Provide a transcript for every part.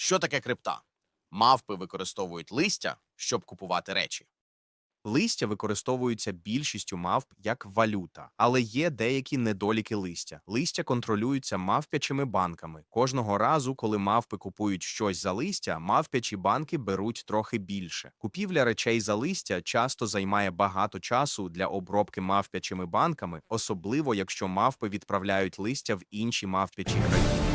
Що таке крипта? Мавпи використовують листя, щоб купувати речі. Листя використовуються більшістю мавп як валюта, але є деякі недоліки листя. Листя контролюються мавпячими банками. Кожного разу, коли мавпи купують щось за листя, мавпячі банки беруть трохи більше. Купівля речей за листя часто займає багато часу для обробки мавпячими банками, особливо якщо мавпи відправляють листя в інші мавпячі країни.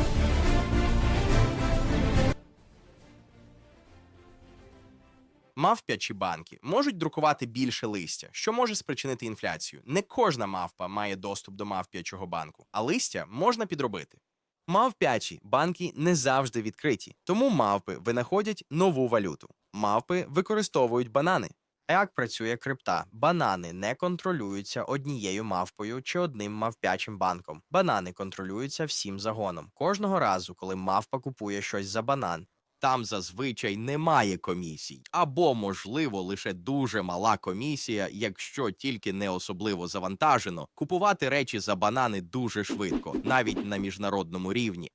Мавпячі банки можуть друкувати більше листя, що може спричинити інфляцію. Не кожна мавпа має доступ до мавп'ячого банку, а листя можна підробити. Мавпячі банки не завжди відкриті, тому мавпи винаходять нову валюту. Мавпи використовують банани. Як працює крипта? Банани не контролюються однією мавпою чи одним мавпячим банком. Банани контролюються всім загоном. Кожного разу, коли мавпа купує щось за банан, там зазвичай немає комісій, або, можливо, лише дуже мала комісія, якщо тільки не особливо завантажено. Купувати речі за банани дуже швидко, навіть на міжнародному рівні.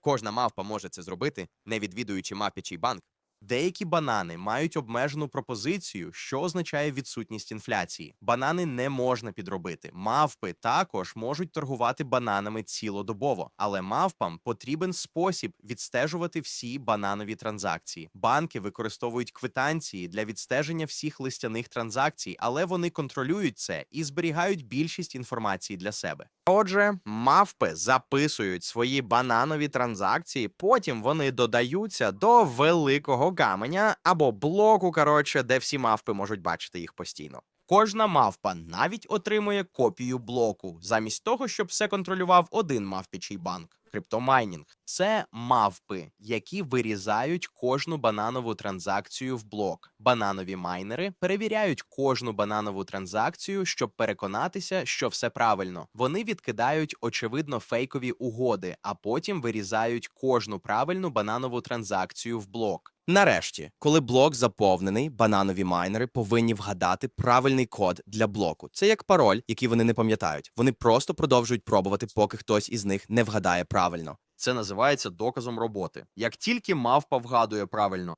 Кожна мавпа може це зробити, не відвідуючи мавпячий банк. Деякі банани мають обмежену пропозицію, що означає відсутність інфляції. Банани не можна підробити. Мавпи також можуть торгувати бананами цілодобово, але мавпам потрібен спосіб відстежувати всі бананові транзакції. Банки використовують квитанції для відстеження всіх листяних транзакцій, але вони контролюють це і зберігають більшість інформації для себе. Отже, мавпи записують свої бананові транзакції, потім вони додаються до великого каменя або блоку, коротше, де всі мавпи можуть бачити їх постійно. Кожна мавпа навіть отримує копію блоку, замість того, щоб все контролював один мавпічий банк. Криптомайнінг це мавпи, які вирізають кожну бананову транзакцію в блок. Бананові майнери перевіряють кожну бананову транзакцію, щоб переконатися, що все правильно. Вони відкидають очевидно фейкові угоди, а потім вирізають кожну правильну бананову транзакцію в блок. Нарешті, коли блок заповнений, бананові майнери повинні вгадати правильний код для блоку. Це як пароль, який вони не пам'ятають. Вони просто продовжують пробувати, поки хтось із них не вгадає правильно. Це називається доказом роботи. Як тільки мавпа вгадує правильно,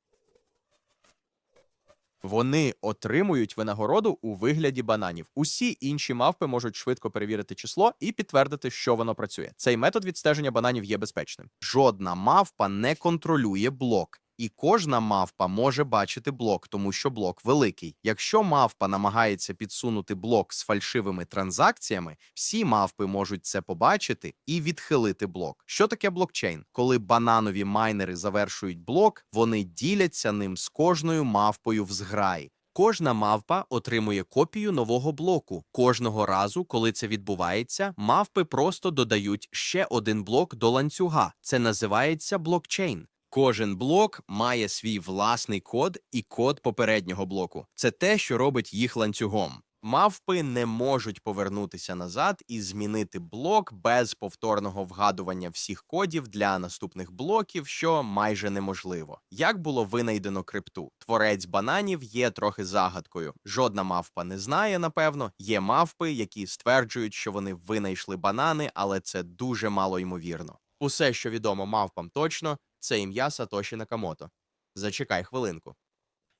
вони отримують винагороду у вигляді бананів. Усі інші мавпи можуть швидко перевірити число і підтвердити, що воно працює. Цей метод відстеження бананів є безпечним. Жодна мавпа не контролює блок. І кожна мавпа може бачити блок, тому що блок великий. Якщо мавпа намагається підсунути блок з фальшивими транзакціями, всі мавпи можуть це побачити і відхилити блок. Що таке блокчейн? Коли бананові майнери завершують блок, вони діляться ним з кожною мавпою в зграї. Кожна мавпа отримує копію нового блоку. Кожного разу, коли це відбувається, мавпи просто додають ще один блок до ланцюга. Це називається блокчейн. Кожен блок має свій власний код і код попереднього блоку. Це те, що робить їх ланцюгом. Мавпи не можуть повернутися назад і змінити блок без повторного вгадування всіх кодів для наступних блоків, що майже неможливо. Як було винайдено крипту? Творець бананів є трохи загадкою. Жодна мавпа не знає, напевно. Є мавпи, які стверджують, що вони винайшли банани, але це дуже мало ймовірно. Усе, що відомо мавпам точно, це ім'я Сатоші Накамото. Зачекай хвилинку.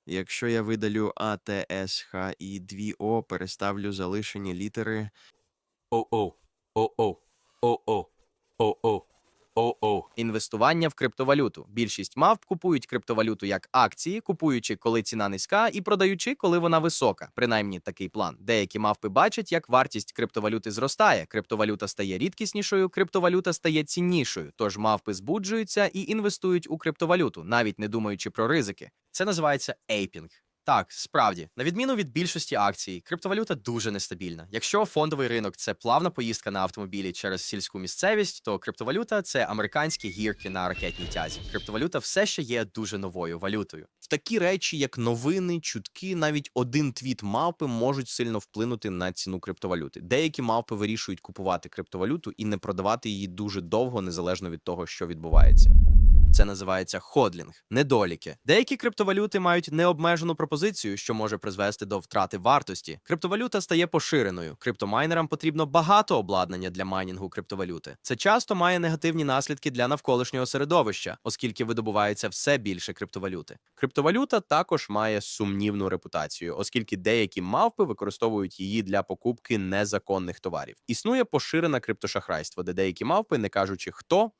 Якщо я видалю А, Т, С, Х і дві О, переставлю залишені літери. О-о, о-о, о-о, о-о, о-о. Інвестування в криптовалюту. Більшість мавп купують криптовалюту як акції, купуючи, коли ціна низька, і продаючи, коли вона висока. Принаймні такий план. Деякі мавпи бачать, як вартість криптовалюти зростає. Криптовалюта стає рідкіснішою, криптовалюта стає ціннішою. Тож мавпи збуджуються і інвестують у криптовалюту, навіть не думаючи про ризики. Це називається ейпінг. Так, справді, на відміну від більшості акцій, криптовалюта дуже нестабільна. Якщо фондовий ринок це плавна поїздка на автомобілі через сільську місцевість, то криптовалюта це американські гірки на ракетній тязі. Криптовалюта все ще є дуже новою валютою. Такі речі, як новини, чутки, навіть один твіт мавпи можуть сильно вплинути на ціну криптовалюти. Деякі мавпи вирішують купувати криптовалюту і не продавати її дуже довго, незалежно від того, що відбувається. Це називається ходлінг, недоліки. Деякі криптовалюти мають необмежену пропозицію, що може призвести до втрати вартості. Криптовалюта стає поширеною. Криптомайнерам потрібно багато обладнання для майнінгу криптовалюти. Це часто має негативні наслідки для навколишнього середовища, оскільки видобувається все більше криптовалюти. Криптовалюта також має сумнівну репутацію, оскільки деякі мавпи використовують її для покупки незаконних товарів. Існує поширене криптошахрайство, де деякі мавпи, не кажучи хто,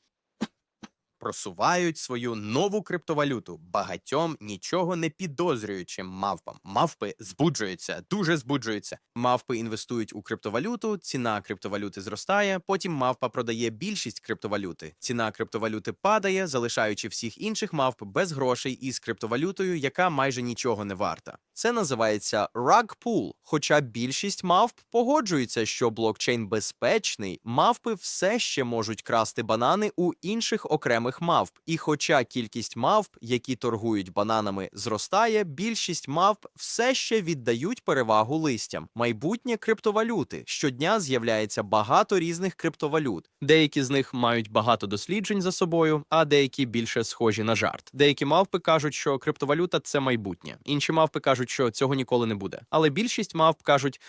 просувають свою нову криптовалюту багатьом нічого не підозрюючим мавпам. Мавпи збуджуються, дуже збуджуються. Мавпи інвестують у криптовалюту, ціна криптовалюти зростає. Потім мавпа продає більшість криптовалюти. Ціна криптовалюти падає, залишаючи всіх інших мавп без грошей із криптовалютою, яка майже нічого не варта. Це називається rug pull. Хоча більшість мавп погоджується, що блокчейн безпечний, мавпи все ще можуть красти банани у інших окремих мавп. І хоча кількість мавп, які торгують бананами, зростає, більшість мавп все ще віддають перевагу листям. Майбутнє криптовалюти щодня з'являється багато різних криптовалют. Деякі з них мають багато досліджень за собою, а деякі більше схожі на жарт. Деякі мавпи кажуть, що криптовалюта це майбутнє. Інші мавпи кажуть, що цього ніколи не буде. Але більшість мавп кажуть.